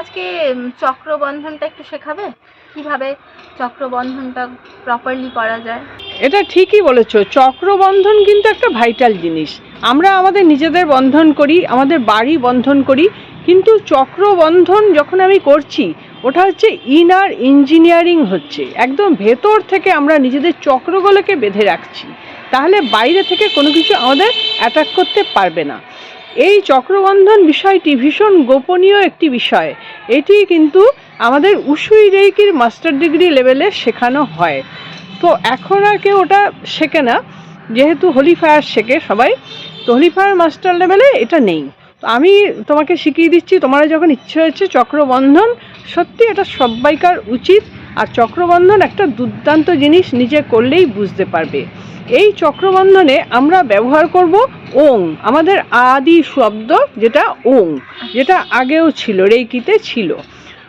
আজকে চক্রবন্ধনটা একটু শেখাবে? কীভাবে চক্রবন্ধনটা প্রপারলি করা যায়? এটা ঠিকই বলেছ। চক্রবন্ধন কিন্তু একটা ভাইটাল জিনিস। আমরা আমাদের নিজেদের বন্ধন করি, আমাদের বাড়ি বন্ধন করি, কিন্তু চক্রবন্ধন যখন আমি করছি, ওটা হচ্ছে ইনার ইঞ্জিনিয়ারিং হচ্ছে। একদম ভেতর থেকে আমরা নিজেদের চক্রগুলোকে বেঁধে রাখছি। তাহলে বাইরে থেকে কোনো কিছু আমাদের অ্যাটাক করতে পারবে না। এই চক্রবন্ধন বিষয়টি ভীষণ গোপনীয় একটি বিষয়। এটি কিন্তু আমাদের উসুই রেইকির মাস্টার ডিগ্রি লেভেলে শেখানো হয়। তো এখন আর কেউ ওটা শেখে না। যেহেতু হোলি ফায়ার শেখে সবাই, তো হোলি ফায়ার মাস্টার লেভেলে এটা নেই। তো আমি তোমাকে শিখিয়ে দিচ্ছি, তোমার যখন ইচ্ছে হয়েছে চক্রবন্ধন, সত্যি এটা সবাইকার উচিত। আর চক্রবন্ধন একটা দুর্দান্ত জিনিস, নিজে করলেই বুঝতে পারবে। এই চক্রবন্ধনে আমরা ব্যবহার করব ওং। আমাদের আদি শব্দ যেটা ওং, যেটা আগেও ছিল, রেইকিতে ছিল।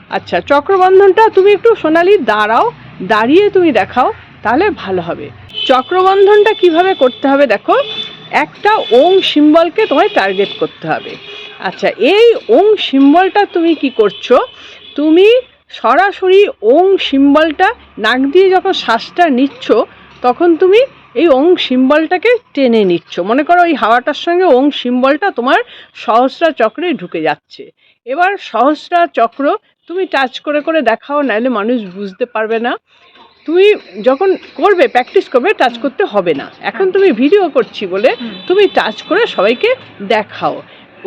আচ্ছা চক্রবন্ধনটা তুমি একটু সোনালি দাঁড়াও, দাঁড়িয়ে তুমি দেখাও, তাহলে ভালো হবে। চক্রবন্ধনটা কীভাবে করতে হবে দেখো, একটা ওং সিম্বলকে তোমায় টার্গেট করতে হবে। আচ্ছা এই ওং সিম্বলটা তুমি কি করছ, তুমি সরাসরি ওং সিম্বলটা নাক দিয়ে যখন শ্বাসটা নিচ্ছ, তখন তুমি এই ওং সিম্বলটাকে টেনে নিচ্ছ। মনে করো ওই হাওয়াটার সঙ্গে ওং সিম্বলটা তোমার সহস্রা চক্রে ঢুকে যাচ্ছে। এবার সহস্রা চক্র তুমি টাচ করে করে দেখাও নাহলে মানুষ বুঝতে পারবে না। তুমি যখন করবে প্র্যাকটিস করবে টাচ করতে হবে না। এখন তুমি ভিডিও করছি বলে তুমি টাচ করে সবাইকে দেখাও।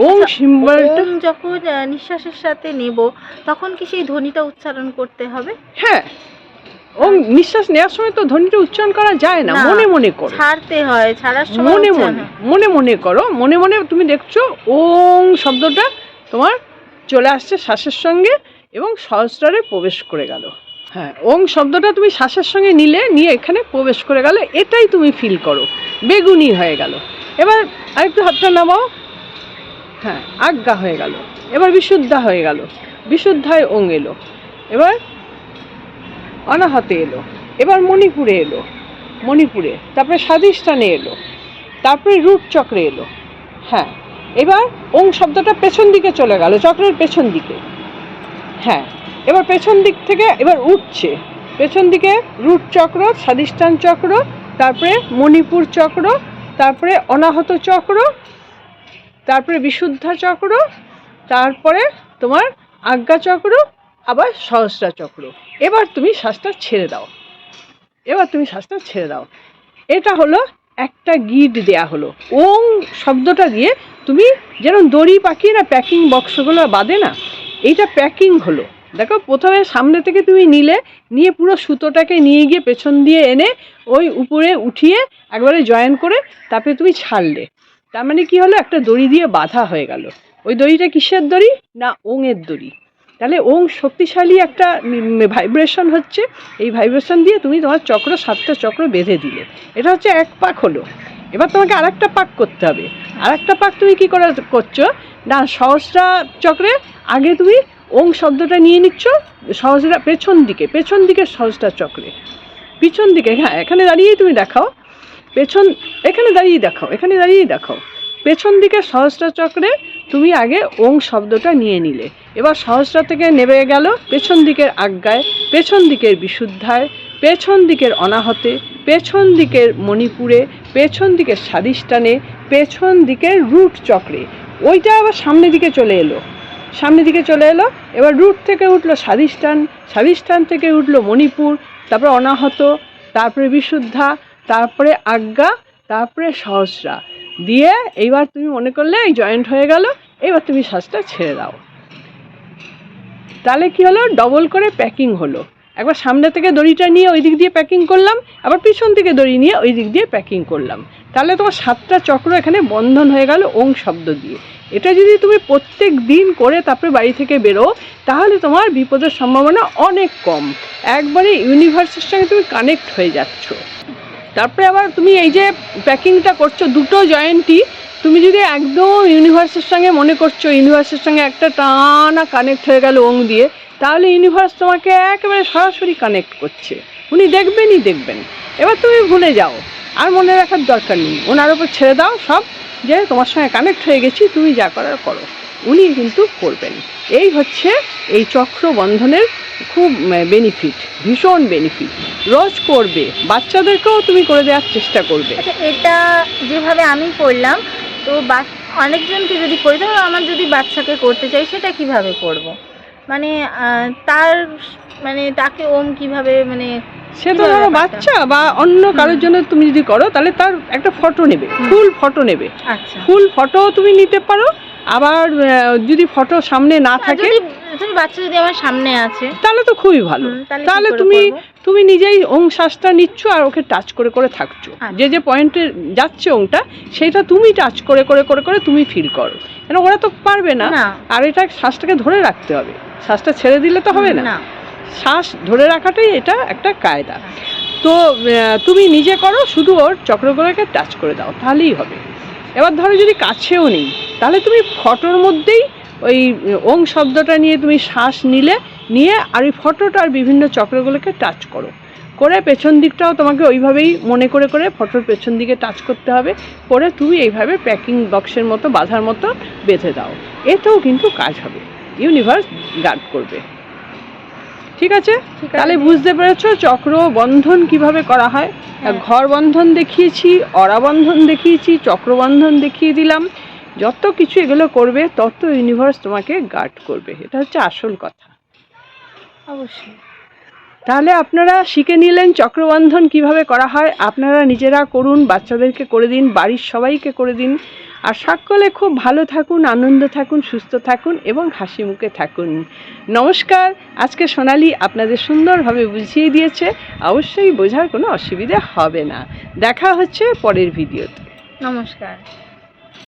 ওং আচ্ছা, সিম্বলটা যখন নিঃশ্বাসের সাথে নেব তখন কি সেই ধ্বনিটা উচ্চারণ করতে হবে? হ্যাঁ ওং নিঃশ্বাস নেওয়ার সময় তো ধ্বনিটা উচ্চারণ করা যায় না মনে মনে করো। ছাড়তে হয় ছাড়ার সময় মনে মনে মনে মনে করো মনে মনে তুমি দেখছ ওং শব্দটা তোমার চলে আসছে শ্বাসের সঙ্গে এবং সহস্রারে প্রবেশ করে গেল। হ্যাঁ ওং শব্দটা তুমি শ্বাসের সঙ্গে নিলে নিয়ে এখানে প্রবেশ করে গেল এটাই তুমি ফিল করো বেগুনি হয়ে গেল। এবার আরেকটু হাতটা নামাও। হ্যাঁ আজ্ঞা হয়ে গেল। এবার বিশুদ্ধা হয়ে গেল। বিশুদ্ধায় ওং এলো। এবার অনাহতে এলো। এবার মণিপুরে এলো। মণিপুরে, তারপরে স্বাধিষ্ঠানে এলো। তারপরে রুট চক্রে এলো। হ্যাঁ এবার ওং শব্দটা পেছন দিকে চলে গেল, চক্রের পেছন দিকে। হ্যাঁ এবার পেছন দিক থেকে এবার উঠছে। পেছন দিকে রুট চক্র স্বাধিষ্ঠান চক্র, তারপরে মণিপুর চক্র, তারপরে অনাহত চক্র, তারপরে বিশুদ্ধা চক্র, তারপরে তোমার আজ্ঞা চক্র আবার সহস্রা চক্র। এবার তুমি শ্বাসটা ছেড়ে দাও। এবার তুমি শ্বাসটা ছেড়ে দাও। এটা হলো একটা গিট দেয়া হলো। ওং শব্দটা দিয়ে তুমি যেরকম দড়ি পাকিয়ে না প্যাকিং বক্সগুলো বাঁধে না, এইটা প্যাকিং হলো। দেখো, প্রথমে সামনে থেকে তুমি নিলে, নিয়ে পুরো সুতোটাকে নিয়ে গিয়ে পেছন দিয়ে এনে ওই উপরে উঠিয়ে একবারে জয়েন করে তারপরে তুমি ছাড়লে। তার মানে কি হলো? একটা দড়ি দিয়ে বাঁধা হয়ে গেল। ওই দড়িটা কিসের দড়ি? না, ওঙের দড়ি। তাহলে ওং শক্তিশালী একটা ভাইব্রেশন হচ্ছে। এই ভাইব্রেশন দিয়ে তুমি তোমার চক্র, সাতটা চক্র বেঁধে দিলে। এটা হচ্ছে এক পাক হলো। এবার তোমাকে আরেকটা পাক করতে হবে। আর একটা পাক তুমি কী করে করছ? না, সহস্রা চক্রে আগে তুমি ওং শব্দটা নিয়ে নিচ্ছ, সহস্রা পেছন দিকে পেছন দিকে সহস্রা চক্রে। পিছন দিকে হ্যাঁ এখানে দাঁড়িয়েই তুমি দেখাও। পেছন, এখানে দাঁড়িয়ে দেখাও, এখানে দাঁড়িয়েই দেখাও। পেছন দিকে সহস্রা চক্রে তুমি আগে ওং শব্দটা নিয়ে নিলে। এবার সহস্রা থেকে নেমে গেল পেছন দিকের আজ্ঞায়, পেছন দিকের বিশুদ্ধায়, পেছন দিকের অনাহতে, পেছন দিকের মণিপুরে, পেছন দিকের স্বাদিষ্ঠানে পেছন দিকের রুট চক্রে। ওইটা আবার সামনের দিকে চলে এলো। সামনের দিকে চলে এলো, এবার রুট থেকে উঠল স্বাদিষ্ঠান স্বাদিষ্ঠান থেকে উঠল মণিপুর, তারপরে অনাহত, তারপরে বিশুদ্ধা, তারপরে আজ্ঞা, তারপরে সহস্রা। দিয়ে এইবার তুমি মনে করলে এই জয়েন্ট হয়ে গেল এবার তুমি শ্বাসটা ছেড়ে দাও। তাহলে কি হলো? ডবল করে প্যাকিং হলো। একবার সামনে থেকে দড়িটা নিয়ে ওই দিক দিয়ে প্যাকিং করলাম, আবার পিছন থেকে দড়ি নিয়ে ওই দিক দিয়ে প্যাকিং করলাম। তাহলে তোমার সাতটা চক্র এখানে বন্ধন হয়ে গেল ওং শব্দ দিয়ে। এটা যদি তুমি প্রত্যেক দিন করে তারপরে বাড়ি থেকে বেরো তাহলে তোমার বিপদের সম্ভাবনা অনেক কম। একবারে ইউনিভার্সের সঙ্গে তুমি কানেক্ট হয়ে যাচ্ছ। তারপরে আবার তুমি এই যে প্যাকিংটা করছ, দুটো জয়েন্টই তুমি যদি একদম ইউনিভার্সের সঙ্গে মনে করছ ইউনিভার্সের সঙ্গে একটা টানা কানেক্ট হয়ে গেল ওং দিয়ে, তাহলে ইউনিভার্স তোমাকে একেবারে সরাসরি কানেক্ট করছে। উনি দেখবেনই দেখবেন। এবার তুমি ভুলে যাও। আর মনে রাখার দরকার নেই। ওনার ওপর ছেড়ে দাও সব, যে তোমার সঙ্গে কানেক্ট হয়ে গেছি, তুমি যা করার করো। উনি কিন্তু করবেন। এই হচ্ছে এই চক্র বন্ধনের খুব বেনিফিট ভীষণ বেনিফিট রোজ করবে। বাচ্চাদেরকেও তুমি করে দেওয়ার চেষ্টা করবে। আচ্ছা এটা যেভাবে আমি করলাম তো বা- অনেকজনকে যদি করি ধরো আমার যদি বাচ্চাকে করতে চাই সেটা কীভাবে করব? মানে তার মানে তাকে ওম কীভাবে মানে সে তো ধরো বাচ্চা? বা অন্য কারোর জন্য তুমি যদি করো তাহলে তার একটা ফটো নেবে। ফুল ফটো নেবে। আচ্ছা। ফুল ফটো তুমি নিতে পারো আবার যদি ফটো সামনে না থাকে বাচ্চা যদি আমার সামনে আছে তাহলে তো খুবই ভালো। তাহলে তুমি? তুমি নিজেই ওং শ্বাসটা নিচ্ছ আর ওকে টাচ করে করে থাকছো। আচ্ছা। যে যে পয়েন্টে যাচ্ছে ওংটা সেটা তুমি টাচ করে করে করে করে তুমি ফিল করো। কেন ওরা তো পারবে না। আর এটা শ্বাসটাকে ধরে রাখতে হবে। শ্বাসটা ছেড়ে দিলে তো হবে না। না। শ্বাস ধরে রাখাটাই এটা একটা কায়দা। তো তুমি নিজে করো শুধু ওর চক্রগুলোকে টাচ করে দাও তাহলেই হবে। এবার ধরো যদি কাছেও নেই তাহলে তুমি ফটোর মধ্যেই ওই ওং শব্দটা নিয়ে তুমি শ্বাস নিলে নিয়ে আর ওই ফটোটার বিভিন্ন চক্রগুলোকে টাচ করো। করে পেছন দিকটাও তোমাকে ওইভাবেই মনে করে করে ফটোর পেছন দিকে টাচ করতে হবে। করে তুমি এইভাবে প্যাকিং বক্সের মতো বাঁধার মতো বেঁধে দাও। এতেও কিন্তু কাজ হবে। ইউনিভার্স গার্ড করবে। ঠিক আছে? তাহলে বুঝতে পেরেছ চক্র বন্ধন কীভাবে করা হয়? হ্যাঁ। ঘর বন্ধন দেখিয়েছি অরা বন্ধন দেখিয়েছি চক্রবন্ধন দেখিয়ে দিলাম। যত কিছু এগুলো করবে তত ইউনিভার্স তোমাকে গার্ড করবে। এটা হচ্ছে আসল কথা। অবশ্যই। তাহলে আপনারা শিখে নিলেন চক্রবন্ধন কীভাবে করা হয়। আপনারা নিজেরা করুন বাচ্চাদেরকে করে দিন বাড়ির সবাইকে করে দিন। আর সকলে খুব ভালো থাকুন আনন্দ থাকুন সুস্থ থাকুন এবং হাসি মুখে থাকুন। নমস্কার আজকে সোনালি আপনাদের সুন্দরভাবে বুঝিয়ে দিয়েছে। অবশ্যই বোঝার কোনো অসুবিধা হবে না। দেখা হচ্ছে পরের ভিডিওতে। নমস্কার।